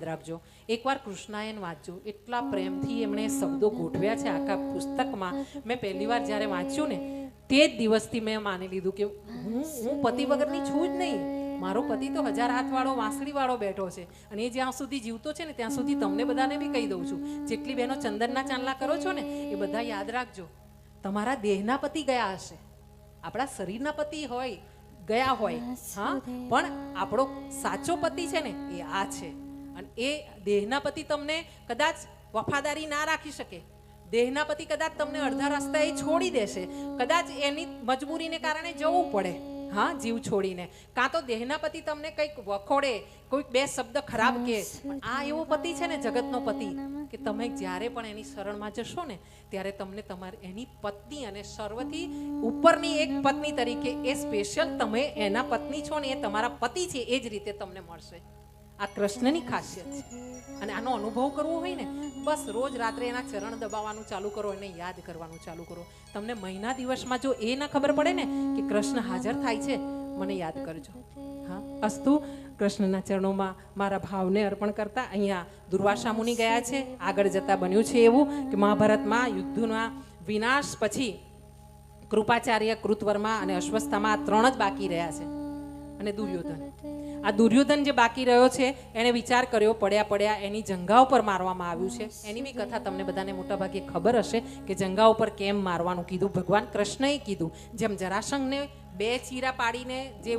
યાદ રાખજો. એકવાર કૃષ્ણાયન વાંચજો એટલા પ્રેમથી એમણે શબ્દો ગોઠવ્યા છે આખા પુસ્તકમાં. મેં પહેલી વાર જ્યારે વાંચ્યું ને તે જ દિવસથી મેં માની લીધું કે હું હું પતિ વગરની છું જ નહીં. મારો પતિ તો હજાર હાથવાળો વાંસળીવાળો બેઠો છે. અને એ જ્યાં સુધી જીવતો છે ને ત્યાં સુધી તમને બધાને બી કહી દઉં છું. જેટલી બહેનો ચંદનના ચાંદલા કરો છો ને એ બધા યાદ રાખજો. તમારા દેહના પતિ ગયા હશે. આપણા શરીરના પતિ હોય ગયા હોય. હા? પણ આપણો સાચો પતિ છે ને એ આ છે. અને એ દેહના પતિ તમને કદાચ વફાદારી ના રાખી શકે. દેહના પતિ કદાચ તમને અડધા રસ્તાએ છોડી દેશે. કદાચ એની મજબૂરીને કારણે જવું પડે. હા, જીવ છોડીને. કાં તો દેહના પતિ તમને કંઈક વખોડે, કોઈક બે શબ્દ ખરાબ કે. આ એવો પતિ છે ને જગતનો પતિ, કે તમે જ્યારે પણ એની શરણમાં જશો ને, ત્યારે તમને તમારી એની પત્ની અને સર્વથી ઉપરની એક પત્ની તરીકે એ સ્પેશિયલ તમે એના પત્ની છો ને, એ તમારા પતિ છે, એ જ રીતે તમને મળશે. આ કૃષ્ણની ખાસિયત છે. અને આનો અનુભવ કરવો હોય ને, બસ રોજ રાત્રે એના ચરણ દબાવવાનું ચાલુ કરો, એને યાદ કરવાનું ચાલુ કરો. તમને મહિના દિવસમાં જો એ ના ખબર પડે ને કે કૃષ્ણ હાજર થાય છે, મને યાદ કરજો. હા, અસ્તુ, કૃષ્ણના ચરણોમાં મારા ભાવને અર્પણ કરતા અહીંયા દુર્વાસા મુનિ ગયા છે. આગળ જતા બન્યું છે એવું કે મહાભારતમાં યુદ્ધના વિનાશ પછી કૃપાચાર્ય કૃતવર્મા અને અશ્વસ્થામાં ત્રણ જ બાકી રહ્યા છે. અને દુર્યોધન. આ દુર્યોધન જે બાકી રહ્યો છે એણે વિચાર કર્યો, પડ્યા પડ્યા એની જંગા ઉપર મારવામાં આવ્યું છે. એની બી કથા તમને બધાને મોટાભાગે ખબર હશે કે જંગા ઉપર કેમ મારવાનું કીધું? ભગવાન કૃષ્ણએ કીધું. જેમ જરાસંઘને બે ચીરા પાડીને જે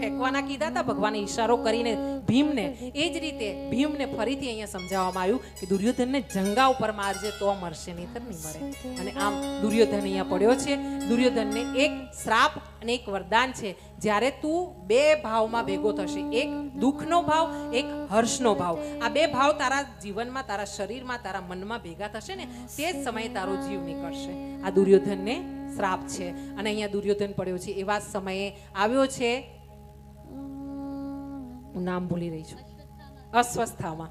ફેંકવાના કીધા હતા, ભગવાને ઈશારો કરીને ભીમને, એ જ રીતે ભીમને ફરીથી અહીંયા સમજાવવામાં આવ્યું કે દુર્યોધનને જંગા ઉપર મારજે તો મરશે, નહીતર નહીં મરે. અને આમ દુર્યોધન અહીંયા પડ્યો છે. દુર્યોધનને એક શ્રાપ અને એક વરદાન છે. જ્યારે તું બે ભાવમાં ભેગો થશે, એક દુઃખનો ભાવ, એક હર્ષનો ભાવ. આ બે ભાવ તારા જીવનમાં, તારા શરીરમાં, તારા મનમાં ભેગા થશે ને, તે જ સમયે તારો જીવ નીકળશે. આ દુર્યોધનને શ્રાપ છે. અને અહીંયા દુર્યોધન પડ્યો છે. એવા સમયે આવ્યો છે. હું નામ ભૂલી રહી છું. અસ્વસ્થામાં.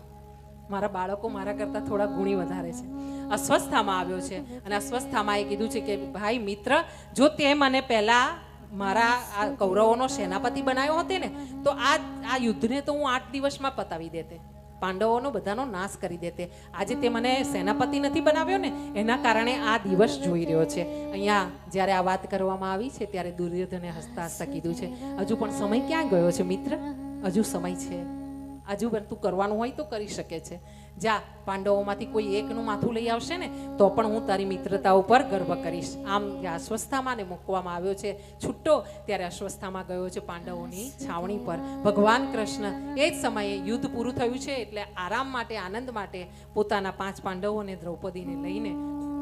મારા બાળકો મારા કરતાં થોડા ગુણી વધારે છે. અસ્વસ્થામાં આવ્યો છે. અને અસ્વસ્થામાં એ કીધું છે કે, ભાઈ, મિત્ર, જો તે મને પહેલા મારા આ કૌરવોનો સેનાપતિ બનાવ્યો હતો ને, તો આ આ યુદ્ધને તો હું આઠ દિવસમાં પતાવી દેતે. પાંડવોનો બધાનો નાશ કરી દેતે આજે તે મને સેનાપતિ નથી બનાવ્યો ને, એના કારણે આ દિવસ જોઈ રહ્યો છે. અહીંયા જ્યારે આ વાત કરવામાં આવી છે, ત્યારે દુર્યોધને હસતા હસતા કીધું છે, હજુ પણ સમય ક્યાં ગયો છે, મિત્ર? હજુ સમય છે. હજુ તું કરવાનું હોય તો કરી શકે છે. જા, પાંડવોમાંથી કોઈ એકનું માથું લઈ આવશે ને, તો પણ હું તારી મિત્રતા ઉપર ગર્વ કરીશ. આમ અસ્વસ્થામાં ને મૂકવામાં આવ્યો છે, છૂટો ત્યારે અસ્વસ્થામાં ગયો છે પાંડવોની છાવણી પર. ભગવાન કૃષ્ણ એ જ સમયે યુદ્ધ પૂરું થયું છે, એટલે આરામ માટે, આનંદ માટે પોતાના પાંચ પાંડવોને દ્રૌપદીને લઈને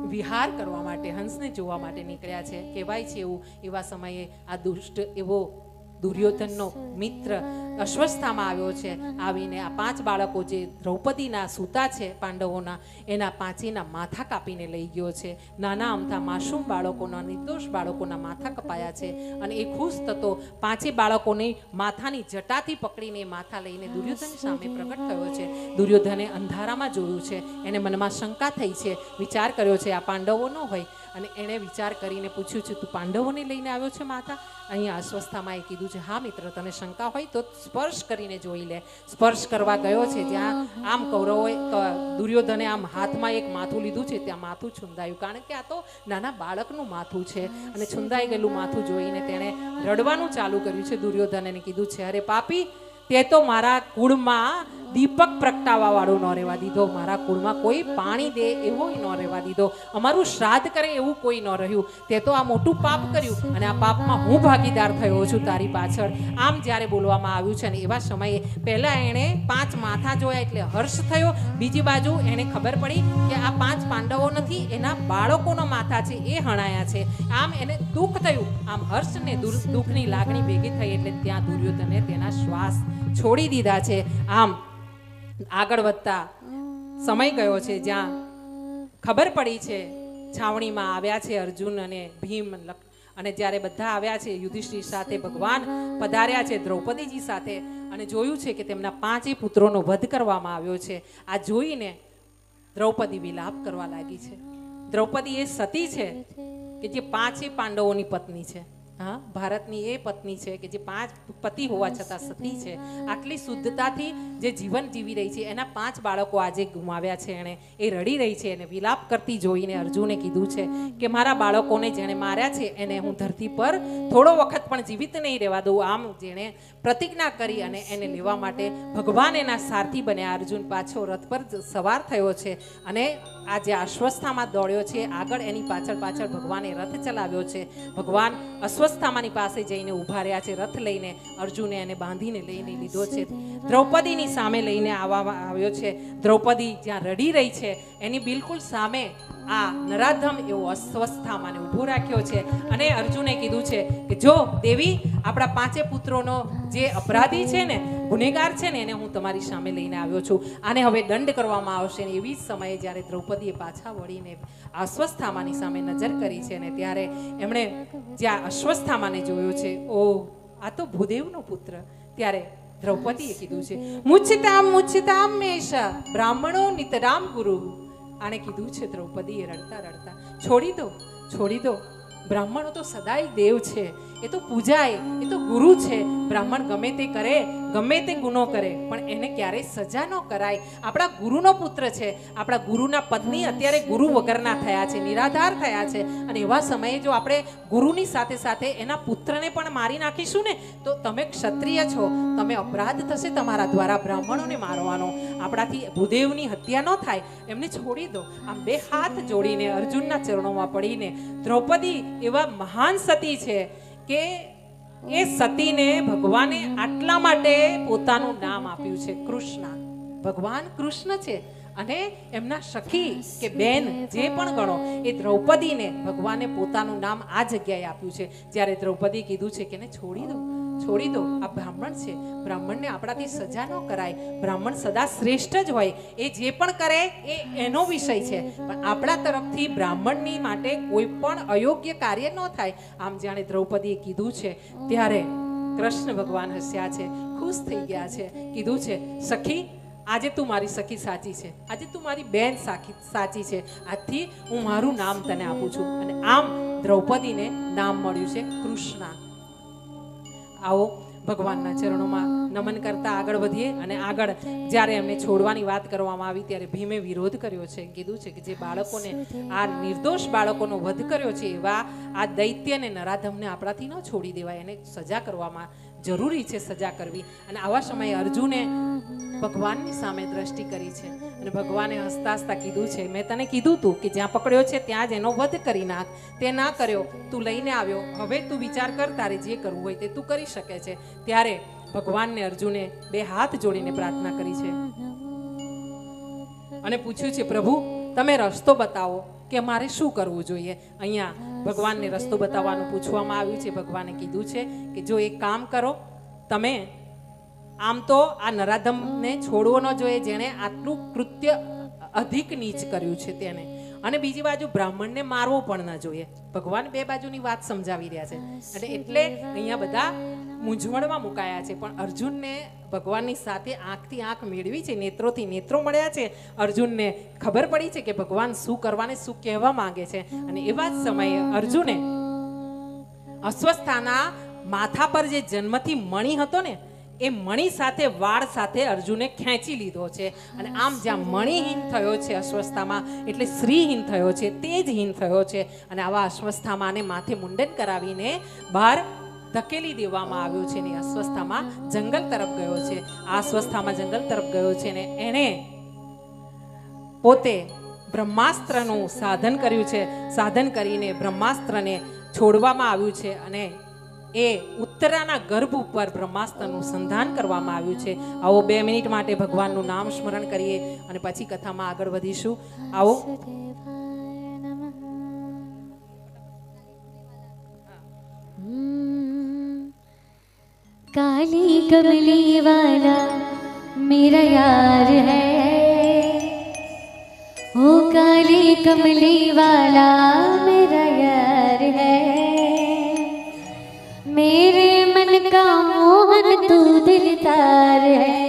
વિહાર કરવા માટે, હંસને જોવા માટે નીકળ્યા છે. કહેવાય છે એવું, એવા સમયે આ દુષ્ટ એવો દુર્યોધનનો મિત્ર અશ્વસ્થામાં આવ્યો છે. આવીને આ પાંચ બાળકો જે દ્રૌપદીના સૂતા છે પાંડવોના, એના પાંચેના માથા કાપીને લઈ ગયો છે. નાના અમથા માસૂમ બાળકોના, નિર્દોષ બાળકોના માથા કપાયા છે અને એ ખુશ થતો પાંચે બાળકોને માથાની જટાથી પકડીને માથા લઈને દુર્યોધન સામે પ્રગટ થયો છે. દુર્યોધને અંધારામાં જોયું છે. એને મનમાં શંકા થઈ છે. વિચાર કર્યો છે, આ પાંડવો ન હોય. અને એણે વિચાર કરીને પૂછ્યું છે, તું પાંડવોને લઈને આવ્યો છે માતા અહીંયા અસ્વસ્થામાં એ કીધું છે, હા મિત્ર તને શંકા હોય તો સ્પર્શ કરીને જોઈ લે. સ્પર્શ કરવા ગયો છે જ્યાં આમ કૌરવોએ દુર્યોધને આમ હાથમાં એક માથું લીધું છે, ત્યાં માથું છુંદાયું. કારણ કે આ તો નાના બાળકનું માથું છે અને છુંદાઈ ગયેલું માથું જોઈને તેણે રડવાનું ચાલુ કર્યું છે દુર્યોધને કીધું છે, અરે પાપી, તે તો મારા કુળમાં દીપક પ્રગટાવા વાળો ન રહેવા દીધો. મારા કુળમાં કોઈ પાણી દે એવો ન રહેવા દીધો. અમારું શ્રાદ્ધ કરે એવું કોઈ ન રહ્યું. તે તો આ મોટું પાપ કર્યું અને આ પાપમાં હું ભાગીદાર થયો છું તારી પાછળ. આમ જ્યારે બોલવામાં આવ્યું છે ને એવા સમયે પહેલા એણે પાંચ માથા જોયા એટલે હર્ષ થયો. બીજી બાજુ એને ખબર પડી કે આ પાંચ પાંડવો નથી, એના બાળકોના માથા છે, એ હણાયા છે. આમ એને દુઃખ થયું. આમ હર્ષ ને દુર- દુઃખની લાગણી ભેગી થઈ એટલે ત્યાં દુર્યોધને તેના શ્વાસ છોડી દીધા છે. આમ આગળ વધતા સમય ગયો છે જ્યાં ખબર પડી છે, છાવણીમાં આવ્યા છે અર્જુન અને ભીમ અને જ્યારે બધા આવ્યા છે, યુધિષ્ઠિર સાથે ભગવાન પધાર્યા છે, દ્રૌપદીજી સાથે, અને જોયું છે કે તેમના પાંચેય પુત્રોનો વધ કરવામાં આવ્યો છે. આ જોઈને દ્રૌપદી વિલાપ કરવા લાગી છે. દ્રૌપદી એ સતી છે કે જે પાંચેય પાંડવોની પત્ની છે. હા, ભારતની એ પત્ની છે કે જે પાંચ પતિ હોવા છતાં સતી છે. આટલી શુદ્ધતાથી જે જીવન જીવી રહી છે, એના પાંચ બાળકો આજે ગુમાવ્યા છે એણે. એ રડી રહી છે, એને વિલાપ કરતી જોઈને અર્જુને કીધું છે કે મારા બાળકોને જેણે માર્યા છે, એને હું ધરતી પર થોડો વખત પણ જીવિત નહીં રહેવા દઉં. આમ જેણે પ્રતિજ્ઞા કરી અને એને લેવા માટે ભગવાન એના સારથી બન્યા. અર્જુન પાછો રથ પર સવાર થયો છે અને આ જે અશ્વસ્થામાં દોડ્યો છે. આગળ એની પાછળ પાછળ ભગવાને રથ ચલાવ્યો છે. ભગવાન અશ્વસ્થામાની પાસે જઈને ઊભા રહ્યા છે રથ લઈને અર્જુને એને બાંધીને લઈને લીધો છે. દ્રૌપદીની સામે લઈને આવવામાં આવ્યો છે. દ્રૌપદી જ્યાં રડી રહી છે એની બિલકુલ સામે આ નરાધમ એવો અસ્વસ્થામાને ઊભો રાખ્યો છે અને અર્જુને કીધું છે કે જો દેવી આપણા પાંચે પુત્રોનો જે અપરાધી છે ને ગુનેગાર છે ને એને હું તમારી સામે લઈને આવ્યો છું. આને હવે દંડ કરવામાં આવશે ને એવી જ સમયે જ્યારે દ્રૌપદીએ પાછા વળીને અસ્વસ્થામાની સામે નજર કરી છે ને ત્યારે એમણે જ્યાં અશ્વસ્થામાને જોયો છે, ઓ, આ તો ભૂદેવનો પુત્ર. ત્યારે દ્રૌપદીએ કીધું છે, મુચ્છતામ મુચ્છતામ મેષ, બ્રાહ્મણો નિતરામ ગુરુ. આણે કીધું છે દ્રૌપદીએ રડતા રડતા, છોડી દો છોડી દો. બ્રાહ્મણો તો સદાય દેવ છે. એ તો પૂજાય, એ તો ગુરુ છે. બ્રાહ્મણ ગમે તે કરે ગમે તે ગુનો કરે, પણ એને ક્યારેય સજા ન કરાય. આપણા ગુરુનો પુત્ર છે. આપણા ગુરુના પત્ની અત્યારે ગુરુ વગરના થયા છે, નિરાધાર થયા છે. અને એવા સમયે જો આપણે ગુરુની સાથે સાથે એના પુત્રને પણ મારી નાખીશું ને, તો તમે ક્ષત્રિય છો. તમે અપરાધ થશે તમારા દ્વારા બ્રાહ્મણોને મારવાનો. આપણાથી ભૂદેવની હત્યા ન થાય. એમને છોડી દો. આમ બે હાથ જોડીને અર્જુનના ચરણોમાં પડીને દ્રૌપદી એવા મહાન સતી છે કે એ સતીને ભગવાને આટલા માટે પોતાનું નામ આપ્યું છે કૃષ્ણ. ભગવાન કૃષ્ણ છે અને એમના સખી કે બેન જે પણ ગણો, એ દ્રૌપદીને ભગવાને પોતાનું નામ આ જગ્યાએ આપ્યું છે. જ્યારે દ્રૌપદી કીધું છે કે ને છોડી દો છોડી દો, આ બ્રાહ્મણ છે. બ્રાહ્મણને આપણાથી સજા ન કરાય. બ્રાહ્મણ સદા શ્રેષ્ઠ જ હોય. એ જે પણ કરે એ એનો વિષય છે. પણ આપણા તરફથી બ્રાહ્મણની માટે કોઈ પણ અયોગ્ય કાર્ય ન થાય. આમ જાણે દ્રૌપદીએ કીધું છે. ત્યારે કૃષ્ણ ભગવાન હસ્યા છે. ખુશ થઈ ગયા છે. કીધું છે, સખી, આજે તું મારી સખી સાચી છે. આજે તું મારી બેન સાખી, સાચી છે. આજથી હું મારું નામ તને આપું છું. અને આમ દ્રૌપદીને નામ મળ્યું છે કૃષ્ણા. આવો ભગવાનના ચરણોમાં નમન કરતા આગળ વધીએ અને આગળ જ્યારે એમને છોડવાની વાત કરવામાં આવી ત્યારે ભીમે વિરોધ કર્યો છે, કીધું છે કે જે બાળકોને આ નિર્દોષ બાળકોનો વધ કર્યો છે એવા આ દૈત્યને નરાધમને આપણાથી ન છોડી દેવાય, એને સજા કરવામાં જરૂરી છે સજા કરવી. અને આવા સમયે અર્જુને ભગવાનની સામે દ્રષ્ટિ કરી છે. અને ભગવાને હસતા હસતા કીધું છે, મેં તને કીધું તું કે જ્યાં પકડ્યો છે ત્યાં જ એનો વધ કરી નાખ. તે ના કર્યો. તું લઈને આવ્યો. હવે તું વિચાર કર તારે જે કરવું હોય તે તું કરી શકે છે. ત્યારે ભગવાનને અર્જુને બે હાથ જોડીને પ્રાર્થના કરી છે. અને પૂછ્યું છે, પ્રભુ, તમે રસ્તો બતાવો કે મારે શું કરવું જોઈએ? અહીંયા ભગવાનને રસ્તો બતાવવાનું પૂછવામાં આવ્યું છે, ભગવાને કીધું છે કે જો એક કામ કરો, તમે આમ તો આ નરાધમને છોડવો ન જોઈએ, જેણે આટલું કૃત્ય અધિક નીચ કર્યું છે તેને. અને બીજી બાજુ બ્રાહ્મણને મારવો પણ ન જોઈએ. ભગવાન બે બાજુની વાત સમજાવી રહ્યા છે. એટલે અહીંયા બધા મૂંઝવણમાં મુકાયા છે. પણ અર્જુનને ભગવાનની સાથે આંખથી આંખ મેળવી છે, નેત્રોથી નેત્રો મળ્યા છે. અર્જુનને ખબર પડી છે કે ભગવાન શું કરવાને શું કહેવા માંગે છે. અને એવા જ સમયે અર્જુને અસ્વસ્થાના માથા પર જે જન્મથી મણી હતો ને, એ મણી સાથે વાળ સાથે અર્જુને ખેંચી લીધો છે. અને આમ જ્યાં મણીહીન થયો છે અસ્વસ્થામાં, એટલે શ્રીહીન થયો છે, તેજહીન થયો છે. અને આવા અસ્વસ્થામાં માથે મુંડન કરાવીને બહાર ધકેલી દેવામાં આવ્યો છે ને અસ્વસ્થામાં જંગલ તરફ ગયો છે. આ અસ્વસ્થામાં જંગલ તરફ ગયો છે ને એણે પોતે બ્રહ્માસ્ત્રનું સાધન કર્યું છે. સાધન કરીને બ્રહ્માસ્ત્રને છોડવામાં આવ્યું છે અને એ ઉત્તરાના ગર્ભ ઉપર બ્રહ્માસ્ત્રનું સંધાન કરવામાં આવ્યું છે. આવો બે મિનિટ માટે ભગવાનનું નામ સ્મરણ કરીએ અને પછી કથામાં આગળ વધીશું. આવો. काली कमली वाला मेरा यार है ओ काली कमली वाला मेरा यार है मेरे मन का मोहन तू दिलदार है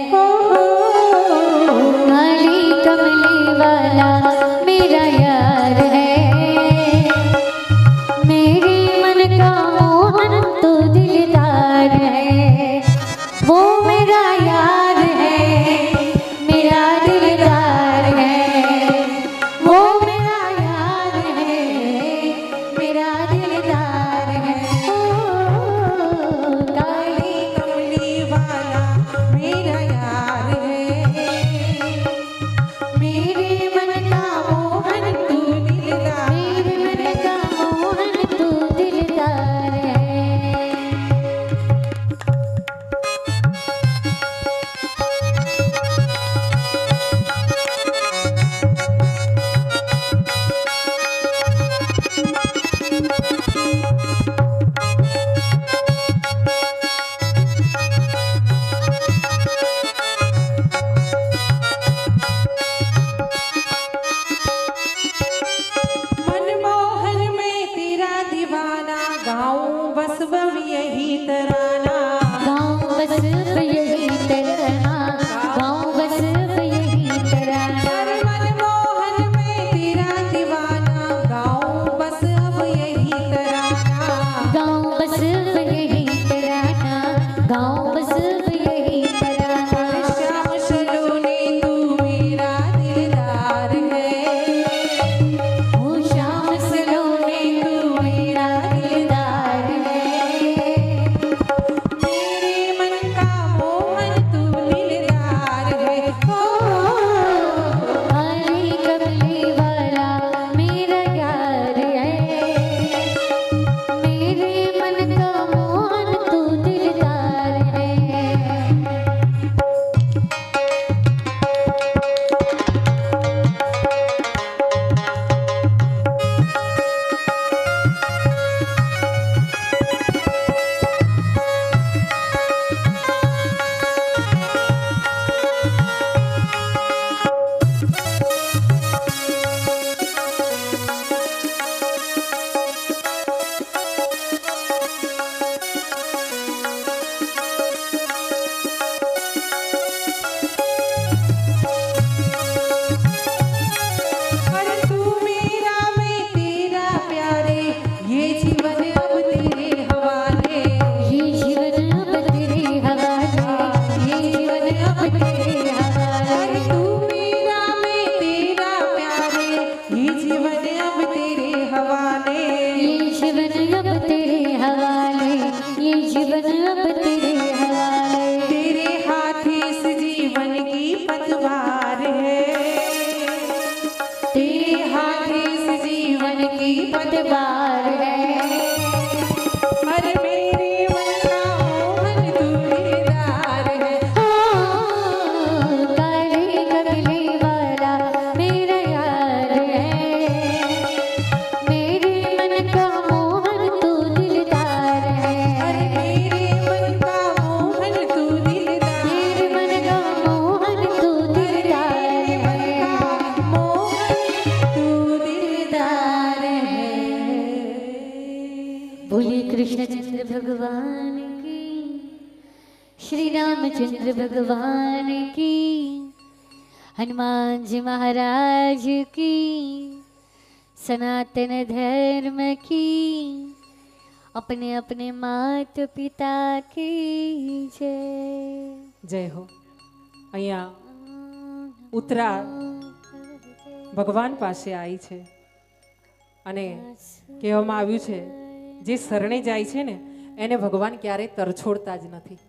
रामचंद्र भगवान की हनुमान जी महाराज की सनातन धर्म की अपने अपने मात पिता की जय જય હો અહીંયા ઉત્તરા ભગવાન પાસે આવી છે અને કહેવામાં આવ્યું છે જે શરણે જાય છે ને એને ભગવાન ક્યારેય તરછોડતા જ નથી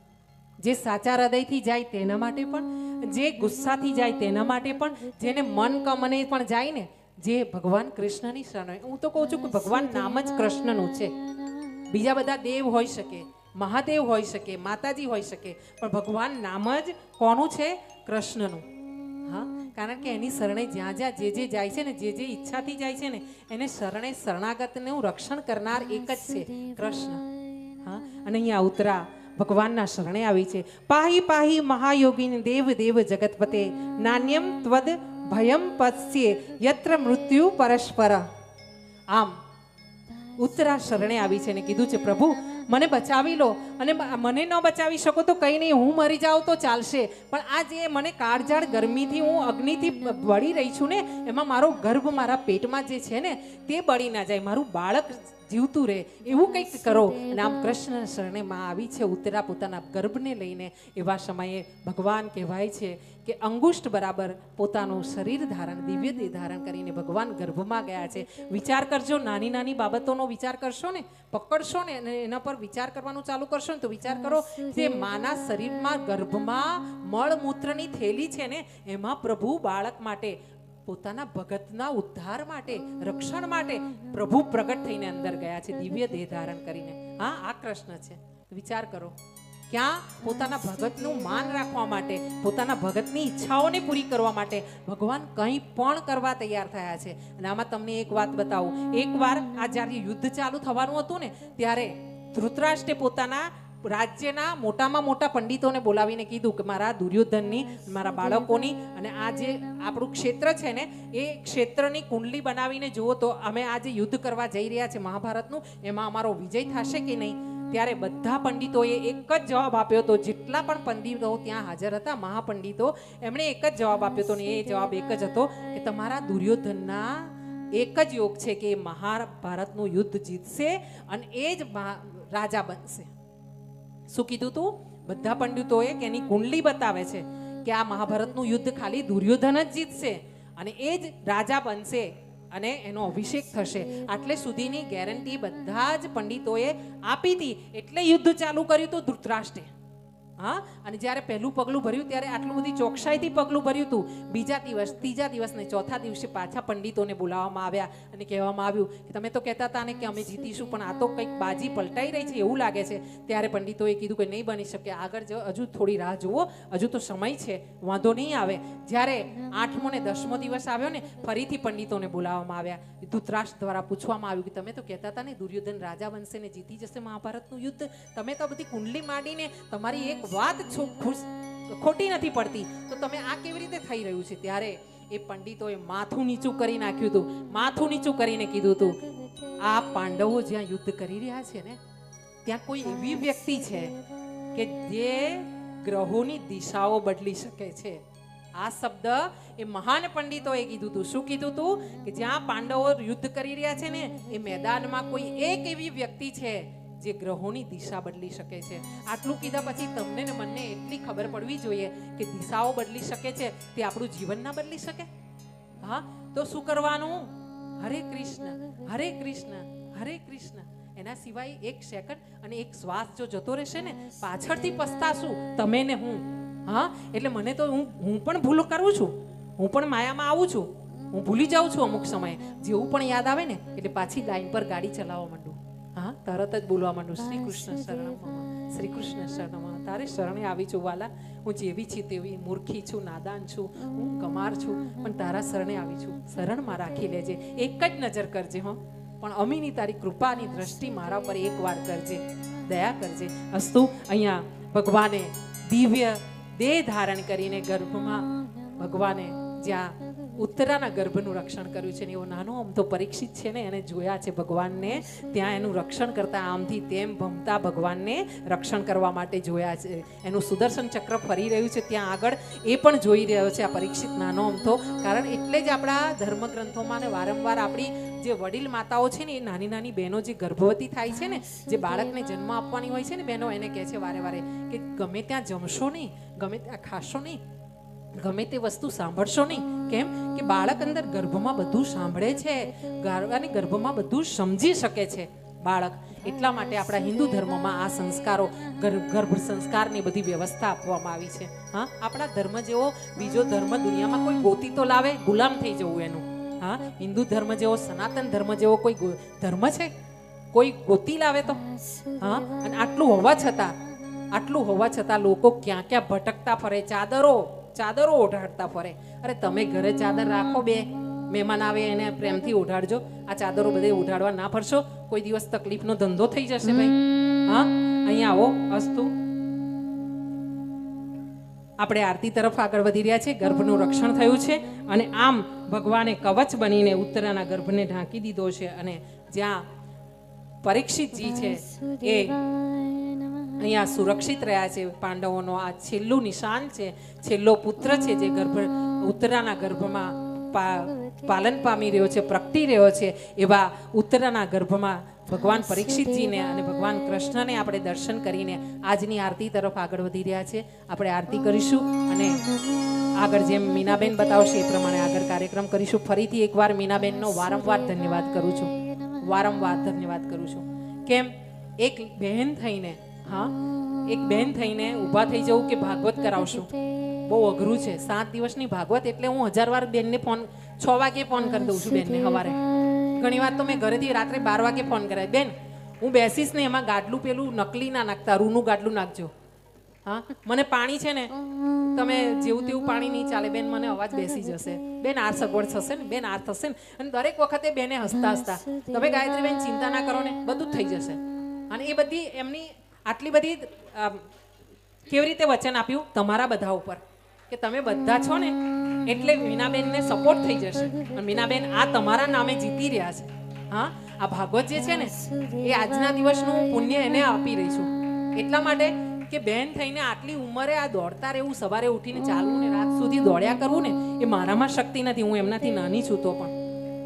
જે સાચા હૃદયથી જાય તેના માટે પણ, જે ગુસ્સાથી જાય તેના માટે પણ, જેને મન કમને પણ જાય ને, જે ભગવાન કૃષ્ણની શરણે હું તો કહું છું કે ભગવાન નામ જ કૃષ્ણનું છે. બીજા બધા દેવ હોઈ શકે, મહાદેવ હોઈ શકે, માતાજી હોઈ શકે, પણ ભગવાન નામ જ કોનું છે? કૃષ્ણનું. હા, કારણ કે એની શરણે જ્યાં જ્યાં જે જે જાય છે ને, જે જે ઈચ્છાથી જાય છે ને, એને શરણે શરણાગતનું રક્ષણ કરનાર એક જ છે, કૃષ્ણ. હા, અને અહીંયા ઉતરા. ભગવાનના શરણે આવી છે. પાહી પાહી મહાયોગીન દેવ દેવ જગતપતે નાન્યમ ત્વદ ભયમ પત્સ્યે યત્ર મૃત્યુ પરસ્પર. આમ ઉત્તરા શરણે આવી છે ને કીધું છે, પ્રભુ, મને બચાવી લો. અને મને ન બચાવી શકો તો કંઈ નહીં, હું મરી જાઉં તો ચાલશે. પણ આ જે મને કાળઝાળ ગરમીથી, હું અગ્નિથી બળી રહી છું ને, એમાં મારો ગર્ભ મારા પેટમાં જે છે ને, તે બળી ના જાય. મારું બાળક જીવતું રહે એવું કંઈક કરો. અને આમ કૃષ્ણ શરણે માં આવી છે ઉતરા પોતાના ગર્ભને લઈને. એવા સમયે ભગવાન કહેવાય છે કે અંગુષ્ઠ બરાબર પોતાનું શરીર ધારણ દિવ્ય દેહ ધારણ કરીને ભગવાન ગર્ભમાં ગયા છે. વિચાર કરજો નાની નાની બાબતોનો વિચાર કરશો ને પકડશો ને અને એના પર વિચાર કરવાનું ચાલુ કરશો ને તો વિચાર કરો જે માના શરીરમાં ગર્ભમાં મળમૂત્રની થેલી છે ને એમાં પ્રભુ બાળક માટે પોતાના ભગતના ઉદ્ધાર માટે રક્ષણ માટે પ્રભુ પ્રગટ થઈને અંદર ગયા છે દિવ્ય દેહ ધારણ કરીને. હા આ કૃષ્ણ છે. વિચાર કરો. ક્યાં? પોતાના ભગતનું માન રાખવા માટે પોતાના ભગતની ઈચ્છાઓને પૂરી કરવા માટે ભગવાન કંઈ પણ કરવા તૈયાર થયા છે. અને આમાં તમને એક વાત બતાવું. એકવાર આ જ્યારે યુદ્ધ ચાલુ થવાનું હતું ને ત્યારે ધૃતરાષ્ટ્રે પોતાના રાજ્યના મોટામાં મોટા પંડિતોને બોલાવીને કીધું કે મારા દુર્યોધનની, મારા બાળકોની અને આ જે આપણું ક્ષેત્ર છે ને, એ ક્ષેત્રની કુંડલી બનાવીને જુઓ તો અમે આ જે યુદ્ધ કરવા જઈ રહ્યા છે મહાભારતનું, એમાં અમારો વિજય થશે કે નહીં? ત્યારે બધા પંડિતોએ એક જ જવાબ આપ્યો હતો જેટલા પણ પંડિતો ત્યાં હાજર હતા, મહાપંડિતો, એમણે એક જ જવાબ આપ્યો હતો ને એ જવાબ એક જ હતો કે તમારા દુર્યોધનના એક જ યોગ છે કે એ મહાભારતનું યુદ્ધ જીતશે અને એ જ રાજા બનશે. શું કીધું તું? બધા પંડિતોએ કે એની કુંડલી બતાવે છે કે આ મહાભારતનું યુદ્ધ ખાલી દુર્યોધન જ જીતશે અને એ જ રાજા બનશે અને એનો અભિષેક થશે. આટલે સુધીની ગેરંટી બધા જ પંડિતોએ આપી હતી. એટલે યુદ્ધ ચાલુ કર્યું હતું ધૃતરાષ્ટ્રે. હા? અને જ્યારે પહેલું પગલું ભર્યું, ત્યારે આટલું બધી ચોકસાઈથી પગલું ભર્યું હતું બીજા દિવસ, ત્રીજા દિવસ ને ચોથા દિવસે પાછા પંડિતોને બોલાવવામાં આવ્યા અને કહેવામાં આવ્યું કે તમે તો કહેતા હતા ને કે અમે જીતીશું, પણ આ તો કંઈક બાજી પલટાઈ રહી છે, એવું લાગે છે. ત્યારે પંડિતોએ કીધું કે નહીં બની શકે, આગળ હજુ થોડી રાહ જુઓ, હજુ તો સમય છે, વાંધો નહીં આવે. જ્યારે આઠમો ને દસમો દિવસ આવ્યો ને, ફરીથી પંડિતોને બોલાવવામાં આવ્યા. ધૂતરાષ્ટ્ર દ્વારા પૂછવામાં આવ્યું કે તમે તો કહેતા હતા ને, દુર્યોધન રાજા બનશે ને જીતી જશે મહાભારતનું યુદ્ધ. તમે તો બધી કુંડલી માંડીને તમારી એક વાત ખોટી નથી પડતી. તો તમે આ કેવી રીતે થઈ રહ્યું છે? ત્યારે એ પંડિતોએ માથું નીચું કરી નાખ્યું હતું. માથું નીચું કરીને કીધું હતું, આ પાંડવો જ્યાં યુદ્ધ કરી રહ્યા છે ને, ત્યાં કોઈ એવી વ્યક્તિ છે કે જે ગ્રહોની દિશાઓ બદલી શકે છે. આ શબ્દ એ મહાન પંડિતોએ કીધું હતું. શું કીધું હતું કે જ્યાં પાંડવો યુદ્ધ કરી રહ્યા છે ને, એ મેદાનમાં કોઈ એક એવી વ્યક્તિ છે જે ગ્રહોની દિશા બદલી શકે છે. આટલું કીધા પછી તમને ને મને એટલી ખબર પડવી જોઈએ કે દિશાઓ બદલી શકે છે તે આપણું જીવન ના બદલી શકે? હા? તો શું કરવાનું? હરે કૃષ્ણ હરે કૃષ્ણ હરે કૃષ્ણ. એના સિવાય એક સેકન્ડ અને એક શ્વાસ જો જતો રહેશે ને, પાછળથી પસ્તાશું તમે ને હું. હા? એટલે મને તો હું હું પણ ભૂલો કરું છું. હું પણ માયામાં આવું છું. હું ભૂલી જાઉં છું અમુક સમયે. જેવું પણ યાદ આવે ને, એટલે પાછી લાઈન પર ગાડી ચલાવવા માંડું. હા તરત જ બોલવા માંડું શ્રી કૃષ્ણ શરણમાં શ્રી કૃષ્ણ શરણમાં તારે શરણે આવી છું વાલા હું જેવી છી તેવી મૂર્ખી છું નાદાન છું હું કમાર છું પણ તારા શરણે આવી છું. શરણમાં રાખી લેજે એક જ નજર કરજે હો. પણ અમીની તારી કૃપાની દ્રષ્ટિ મારા પર એકવાર કરજે દયા કરજે. અસ્તુ અહીંયા ભગવાને દિવ્ય દેહ ધારણ કરીને ગર્ભમાં ભગવાને જ્યાં ઉત્તરાના ગર્ભનું રક્ષણ કર્યું છે ને એવો નાનો આમ તો પરીક્ષિત છે ને, એને જોયા છે ભગવાનને. ત્યાં એનું રક્ષણ કરતા આમથી તેમ ભમતા ભગવાનને રક્ષણ કરવા માટે જોયા છે. એનું સુદર્શન ચક્ર ફરી રહ્યું છે ત્યાં આગળ. એ પણ જોઈ રહ્યો છે આ પરીક્ષિત નાનો અમથો કારણ એટલે જ આપણા ધર્મગ્રંથોમાં ને વારંવાર આપણી જે વડીલ માતાઓ છે ને, એ નાની નાની બહેનો જે ગર્ભવતી થાય છે ને, જે બાળકને જન્મ આપવાની હોય છે ને, બહેનો એને કહે છે વારે વારે કે ગમે ત્યાં જમશો નહીં, ગમે ત્યાં ખાશો નહીં, ગમે તે વસ્તુ સાંભળશો નહીં કેમ કે બાળક અંદર ગર્ભમાં બધું સાંભળે છે અને ગર્ભમાં બધું સમજી શકે છે. બાળક એટલા માટે આપણા હિન્દુ ધર્મમાં આ સંસ્કારો, ગર્ભ સંસ્કારની બધી વ્યવસ્થા આપવામાં આવી છે. હા, આપણા ધર્મ જેવો બીજો ધર્મ દુનિયામાં કોઈ ગોતી તો લાવે, ગુલામ થઈ જવું એનું. હા, હિન્દુ ધર્મ જેવો, સનાતન ધર્મ જેવો કોઈ ધર્મ છે? કોઈ ગોતી લાવે તો? હા, અને આટલું હોવા છતાં, આટલું હોવા છતાં લોકો ક્યાં ક્યાં ભટકતા ફરે, ચાદરો ચાદરો ઓઢાડતા ફરે. અરે તમે ઘરે ચાદર રાખો બે. મહેમાન આવે એને પ્રેમથી ઓઢાડજો. આ ચાદરો બધે ઓઢાડવા ના ફરશો. કોઈ દિવસ તકલીફનો ધંધો થઈ જશે ભાઈ. હા? અહીંયા આવો, અસ્તુ. આપણે આરતી તરફ આગળ વધી રહ્યા છે ગર્ભનું રક્ષણ થયું છે અને આમ ભગવાને કવચ બનીને ઉત્તરાના ગર્ભને ઢાંકી દીધો છે અને જ્યાં પરીક્ષિતજી છે એ અહીંયા સુરક્ષિત રહ્યા છે પાંડવોનો. આ છેલ્લું નિશાન છે, છેલ્લો પુત્ર છે જે ગર્ભ, ઉત્તરાના ગર્ભમાં પાલન પામી રહ્યો છે, પ્રગટી રહ્યો છે, એવા ઉત્તરાના ગર્ભમાં ભગવાન પરીક્ષિતજીને અને ભગવાન કૃષ્ણને આપણે દર્શન કરીને આજની આરતી તરફ આગળ વધી રહ્યા છે. આપણે આરતી કરીશું અને આગળ જેમ મીનાબેન બતાવશે એ પ્રમાણે આગળ કાર્યક્રમ કરીશું. ફરીથી એકવાર મીનાબેનનો વારંવાર ધન્યવાદ કરું છું. વારંવાર ધન્યવાદ કરું છું. કેમ? એક બહેન થઈને હા, એક બેન થઈને ઊભા થઈ જવું કે ભાગવત કરાવશું? બહુ અઘરું છે. સાત દિવસની ભાગવત એટલે હું હજાર વાર બેનને ફોન, છ વાગે ફોન કરી દઉં છું બેનને સવારે ઘણી વાર તો મેં ઘરેથી રાત્રે બાર વાગે ફોન કરાય બેન, હું બેસીશ ને એમાં ગાડલું પેલું નકલી ના નાખતા, રૂનું ગાડલું નાખજો. હા, મને પાણી છે ને, તમે જેવું તેવું પાણી નહીં ચાલે. બેન, મને અવાજ બેસી જશે. બેન, આર સગવડ થશે ને, બેન, આર થશે ને. અને દરેક વખતે બેને હસતા હસતા, તમે ગાયત્રી બેન, ચિંતા ના કરો ને, બધું જ થઈ જશે. અને એ બધી એમની આટલી બધી કેવી રીતે વચન આપ્યું? તમારા બધા ઉપર. કે તમે બધા છો ને, એટલે મીનાબેનને સપોર્ટ થઈ જશે. મીનાબેન આ તમારા નામે જીતી રહ્યા છે. હા? આ ભાગવત જે છે ને, એ આજના દિવસનું પુણ્ય એને આપી રહી છું. એટલા માટે કે બેન થઈને આટલી ઉંમરે આ દોડતા રહેવું, સવારે ઉઠીને ચાલવું ને રાત સુધી દોડ્યા કરવું ને, એ મારામાં શક્તિ નથી. હું એમનાથી નાની છું તો પણ.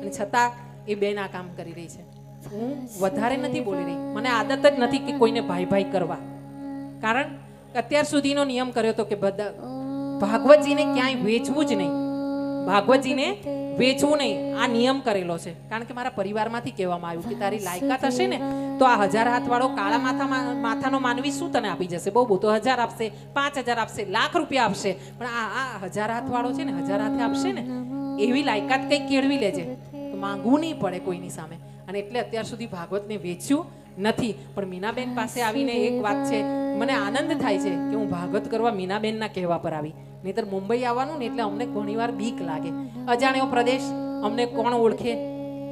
અને છતાં એ બેન આ કામ કરી રહી છે. હું વધારે નથી બોલી રહી મને આદત જ નથી કે કોઈને ભાઈ ભાઈ કરવા. કારણ અત્યાર સુધીનો નિયમ કર્યો હતો કે બધા, ભાગવતજીને ક્યાંય વેચવું જ નહીં. ભાગવતજીને વેચવું નહીં. આ નિયમ કરેલો છે. કારણ કે મારા પરિવારમાંથી કહેવામાં આવ્યું કે તારી લાયકાત હશે ને, તો આ હજાર હાથવાળો કાળા માથામાં માથાનો માનવી શું તને આપી જશે? બહુ તો હજાર આપશે, પાંચ હજાર આપશે, લાખ રૂપિયા આપશે. પણ આ આ હજાર હાથવાળો છે ને, હજાર હાથે આપશે ને, એવી લાયકાત કંઈક કેળવી લેજે. માંગવું નહીં પડે કોઈની સામે. અને એટલે અત્યાર સુધી ભાગવતને વેચ્યું નથી. પણ મીનાબેન પાસે આવીને એક વાત છે. મને આનંદ થાય છે કે હું ભાગવત કરવા મીનાબેનના કહેવા પર આવી. નહીતર મુંબઈ આવવાનું ને એટલે અમને ઘણીવાર બીક લાગે. અજાણ્યો પ્રદેશ અમને કોણ ઓળખે?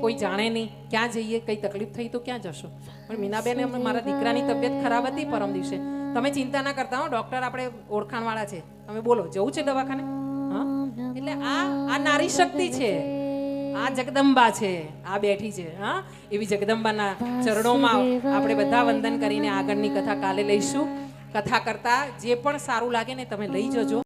કોઈ જાણે નહીં. ક્યાં જઈએ? કઈ તકલીફ થઈ તો ક્યાં જશો? પણ મીનાબેને અમને મારા દીકરાની તબિયત ખરાબ હતી પરમ દિવસે. તમે ચિંતા ના કરતા હો ડોક્ટર આપણે ઓળખાણવાળા છે. તમે બોલો જવું છે દવાખાને? હા? એટલે આ આ નારી શક્તિ છે. આ જગદંબા છે. આ બેઠી છે, હા? એવી જગદંબાના ચરણોમાં આપણે બધા વંદન કરીને આગળની કથા કાલે લઈશું. કથા કરતા જે પણ સારું લાગે ને તમે લઈ જજો.